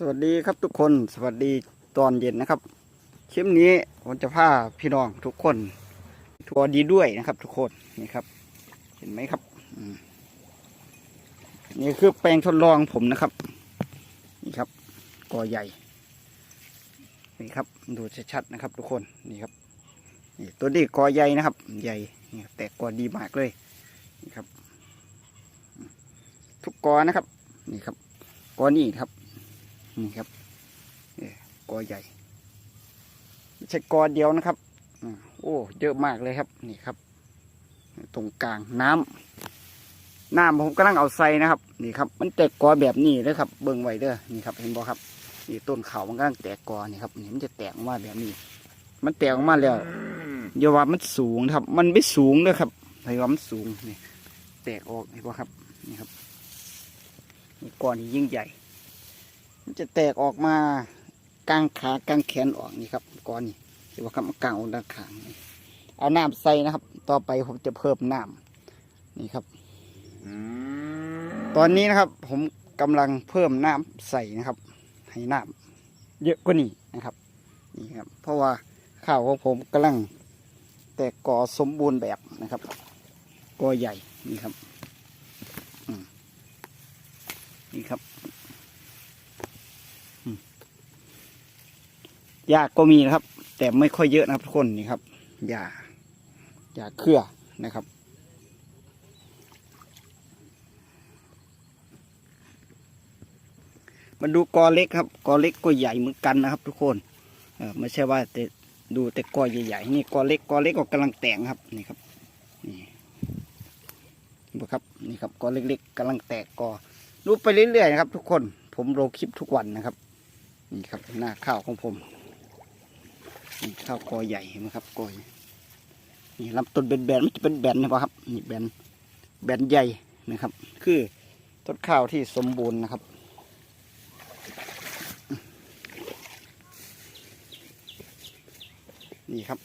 สวัสดีครับทุกคนสวัสดีตอนเย็นนะครับคลิปนี้ผมจะพาพี่น้องทุกคนทัวร์ดีด้วยนะครับ ทุกคนนี่ครับ เห็นไหมครับนี่คือแปลงทดลองผมนะครับ นี่ครับกอใหญ่ นี่ครับ ดูชัดๆนะครับ ทุกคนนี่ครับนี่ตัวนี้กอใหญ่นะครับ ใหญ่นี่แต่กอดีมากเลยนี่ครับ ทุกกอนะครับ นี่ครับกอนี่ครับ นี่ครับเนี่ยกอใหญ่ไม่ใช่กอเดียวนะครับอ่าโอ้เยอะมากเลยครับนี่ครับ ตรงกลางน้ำน้ำผมกำลังเอาใส่นะครับ นี่ครับ มันแตกกอแบบนี้เลยครับ เบิ่งไว้เด้อนี่ครับ เห็นบ่ครับนี่ต้นเขามันกำลังแตกกอนี่ครับนี่มันจะแตกออกมาแบบนี้ มันแตกออกมาแล้วอย่าว่ามันสูงครับ มันไม่สูงเลยครับให้ว่ามันสูงนี่แตกออกเห็นบ่ครับ นี่ครับนี่กอนี่ยิ่งใหญ่ มันจะแตกออกมากลางขากลางแขนออกนี่ครับก้อนนี่เห็นว่าครับมันกลางออกด้านข้างนี่เอาน้ำใส่นะครับ ต่อไปผมจะเพิ่มน้ำนี่ครับ ตอนนี้นะครับ ผมกำลังเพิ่มน้ำใส่นะครับ ให้น้ำเยอะกว่านี้นะครับนี่ครับ เพราะว่าข้าวของผมกำลังแตกกอสมบูรณ์แบบนะครับกอใหญ่นี่ครับอืมนี่ครับ หญ้าก็มีนะครับ แต่ไม่ค่อยเยอะนะครับทุกคนนี่ครับหญ้าหญ้าเครือนะครับมาดูกอเล็กครับกอเล็กก็ใหญ่เหมือนกันนะครับ ทุกคนเออไม่ใช่ว่าแต่ดูแต่กอใหญ่ๆนี่กอเล็กกอเล็กก็กำลังแตกครับนี่ครับนี่ครับนี่ครับกอเล็กๆกำลังแตกกอดูไปเรื่อยๆนะครับ ทุกคนผมลงคลิปทุกวันนะครับนี่ครับหน้าข้าวของผม นี่ข้าวกอใหญ่เห็นไหมครับกอใหญ่นี่ลำต้นเป็นแบนมันจะเป็นแบนนะครับนี่แบนแบนใหญ่นะครับ คือต้นข้าวที่สมบูรณ์นะครับนี่ครับ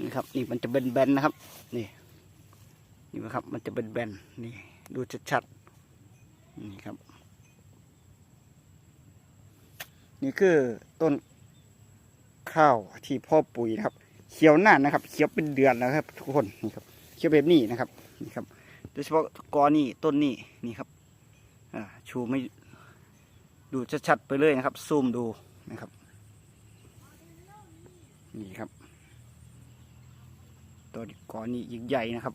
นี่ครับ นี่มันจะเป็นแบนนะครับ นี่ นี่นะครับ มันจะเป็นแบนนี่ ดูชัดๆนี่ครับ นี่คือต้น ข้าวที่พ่อปุ๋ยนะครับ เขียวหน้านะครับ เขียวเป็นเดือนแล้วครับ ทุกคนนี่ครับ เขียวแบบนี้นะครับนี่ครับ โดยเฉพาะกอนี่ต้นนี่นี่ครับอ่าชูไม่ดูชัดๆไปเลยนะครับ ซูมดูนะครับ นี่ครับตัวกอนี่ยิ่งใหญ่นะครับ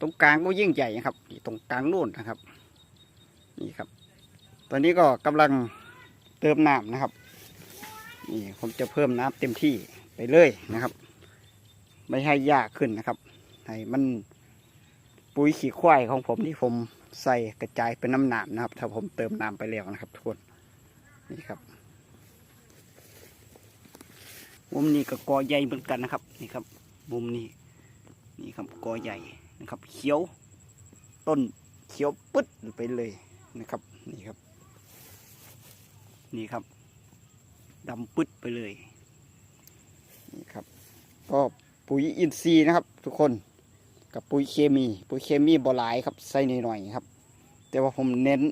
ตรงกลางก็ยิ่งใหญ่นะครับตรงกลางนู่นนะครับ นี่ครับ ตอนนี้ก็กำลังเติมน้ำนะครับนี่ผมจะเพิ่มน้ำเต็มที่ไปเลยนะครับ ไม่ให้ยากขึ้นนะครับให้มันปุ๋ยขี้ควายของผมที่ผมใส่กระจายเป็นน้ำหนามนะครับ ถ้าผมเติมน้ำไปแล้วนะครับทุกคนนี่ครับมุมนี้ก็กอใหญ่เหมือนกันนะครับนี่ครับ มุมนี้นี่ครับกอใหญ่นะครับ เขียวต้นเขียวปึ๊ดไปเลยนะครับนี่ครับ นี่ครับดำปึ๊ดไปเลยนี่ครับ ก็ปุ๋ยอินทรีย์นะครับ ทุกคนกับปุ๋ยเคมี ปุ๋ยเคมีบ่หลายครับใส่หน่อยๆครับ แต่ว่าผมเน้น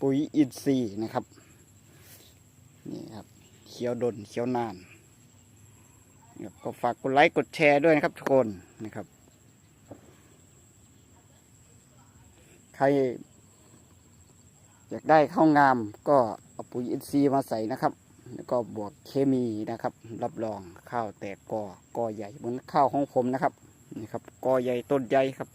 ปุ๋ยอินทรีย์นะครับนี่ครับเขียวดนเขียวนานก็ฝากกดไลค์กดแชร์ด้วยนะครับ ทุกคนนะครับ ใคร อยากได้ข้าวงามก็เอาปุ๋ยอินทรีย์มาใส่นะครับ แล้วก็บวกเคมีนะครับ รับรองข้าวแตกกอกอใหญ่เหมือนข้าวของผมนะครับนี่ครับกอใหญ่ต้นใหญ่ครับ